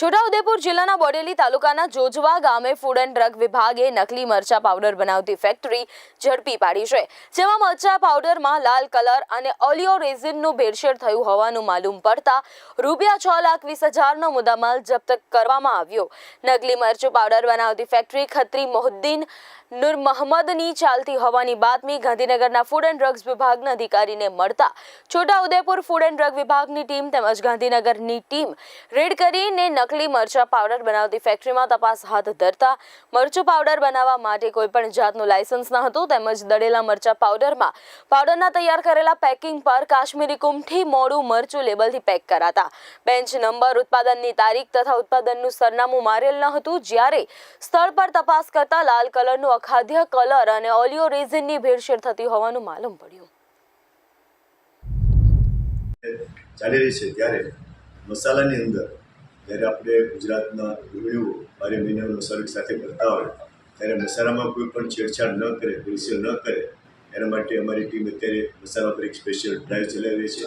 છોટાઉદેપુર જિલ્લાના બોડેલી તાલુકાના જોજવા ગામે ફૂડ એન્ડ ડ્રગ વિભાગે નકલી મરચા પાવડર બનાવતી ફેક્ટરી ઝડપી પાડી છે. જેમાં મરચા પાવડરમાં લાલ કલર અને ઓલિયો રેઝિનનું ભેળસેળ થયું હોવાનું માલુમ પડતા રૂપિયા છ લાખ વીસ હજારનો મુદ્દામાલ જપ્ત કરવામાં આવ્યો. નકલી મરચું પાવડર બનાવતી ફેક્ટરી ખત્રી મોહદ્દીન નૂર મહમ્મદની ચાલતી હોવાની બાતમી ગાંધીનગરના ફૂડ એન્ડ ડ્રગ્સ વિભાગના અધિકારીને મળતા છોટાઉદેપુર ફૂડ એન્ડ ડ્રગ વિભાગની ટીમ તેમજ ગાંધીનગરની ટીમ રેડ કરીને નકલી મરચા પાવડર બનાવતી ફેક્ટરીમાં તપાસ હાથ ધરતા મરચું પાવડર બનાવવા માટે કોઈપણ જાતનું લાયસન્સ ન હતું. તેમજ દળેલા મરચા પાવડરમાં પાવડરના તૈયાર કરેલા પેકિંગ પર કાશ્મીરી કુમઠી મોડું મરચું લેબલથી પેક કરાતા. બેન્ચ નંબર ઉત્પાદનની તારીખ તથા ઉત્પાદનનું સરનામું મારેલ ન હતું. જ્યારે સ્થળ પર તપાસ કરતા લાલ કલરનું અખાદ્ય કલર અને ઓલિયો રેઝિનની ભેળસેળ થતી હોવાનું માલુમ પડ્યું. ચાલી રહી છે ત્યારે મસાલાની અંદર જ્યારે આપણે ગુજરાતના ગૃહિણીઓ બારે મહિનાનો મસાલો સાથે કરતા હોય, ત્યારે મસાલામાં કોઈ પણ છેડછાડ ન કરે ભેળસેળ ન કરે, એના માટે અમારી ટીમ અત્યારે મસાલા પર એક સ્પેશિયલ ડ્રાઈવ ચલાવી રહી છે.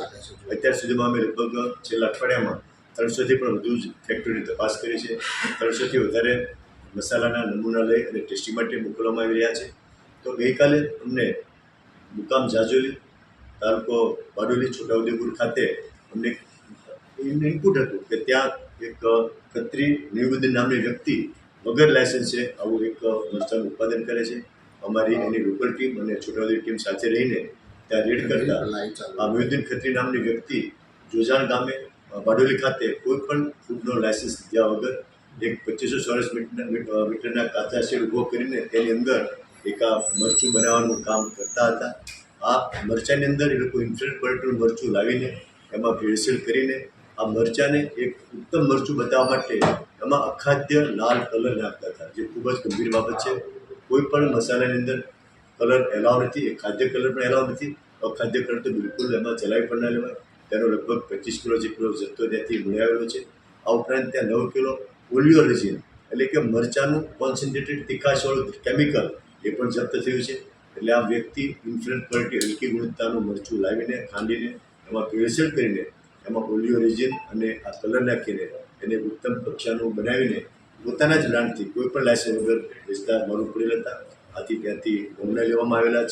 અત્યાર સુધીમાં અમે લગભગ છેલ્લા અઠવાડિયામાં ત્રણસોથી પણ વધુ જ ફેક્ટરીની તપાસ કરી છે. ત્રણસોથી વધારે મસાલાના નમૂના લઈ અને ટેસ્ટિંગ માટે મોકલવામાં આવી રહ્યા છે. તો ગઈકાલે અમને મુકામ જાજોલી તાલુકો બારડોલી છોટાઉદેપુર ખાતે અમને ઇનપુટ હતું કે ત્યાં એક ખત્રી નિવુદ્દીન નામની વ્યક્તિ વગર લાયસન્સે આવું એક મરચાનું ઉત્પાદન કરે છે. અમારી એની લોકલ ટીમ અને છોટાઉદેપુર ટીમ સાથે રહીને ત્યાં રેડ કરતા આ નિવુદ્દીન ખત્રી નામની વ્યક્તિ જોજાણ ગામે બારડોલી ખાતે કોઈ પણ ફૂડનો લાયસન્સ લીધા વગર એક પચીસો ચોરસ મીટરના મીટરના કાચા શેડ ઊભો કરીને તેની અંદર એક આ મરચું બનાવવાનું કામ કરતા હતા. આ મરચાંની અંદર એ લોકો ઇન્ફ્રેટ ક્વોલિટીનું મરચું લાવીને એમાં ભેળસેળ કરીને આ મરચાંને એક ઉત્તમ મરચું બતાવવા માટે એમાં અખાદ્ય લાલ કલર નાખતા હતા, જે ખૂબ જ ગંભીર બાબત છે. કોઈ પણ મસાલાની અંદર કલર એલાવ નથી એ ખાદ્ય કલર પણ એલાવ નથી. અખાદ્ય કલર તો બિલકુલ એમાં ચલાવી પણ ના લેવાય. તેનો લગભગ પચીસ કિલો જેટલો જથ્થો ત્યાંથી આવેલો છે. આ ઉપરાંત ત્યાં નવ કિલો ઓલિયો રેઝિન એટલે કે મરચાંનું કોન્સન્ટ્રેટેડ તીખાશવાળું કેમિકલ એ પણ જપ્ત થયું છે. એટલે આ વ્યક્તિ ઇન્ફ્લુઅન્ટ ક્વોલિટી હલકી ગુણવત્તાનું મરચું લાવીને ખાંડીને એમાં પ્રેસર કરીને એમાં ઓલિયો રિજિન અને આ કલર નાખીને એને ઉત્તમ કક્ષાનું બનાવીને પોતાના જ બ્રાન્ડથી કોઈ પણ લાયસન્સ વગર વેચતા મારું પડેલ હતા આથી ત્યાંથી બમણા લેવામાં આવેલા છે.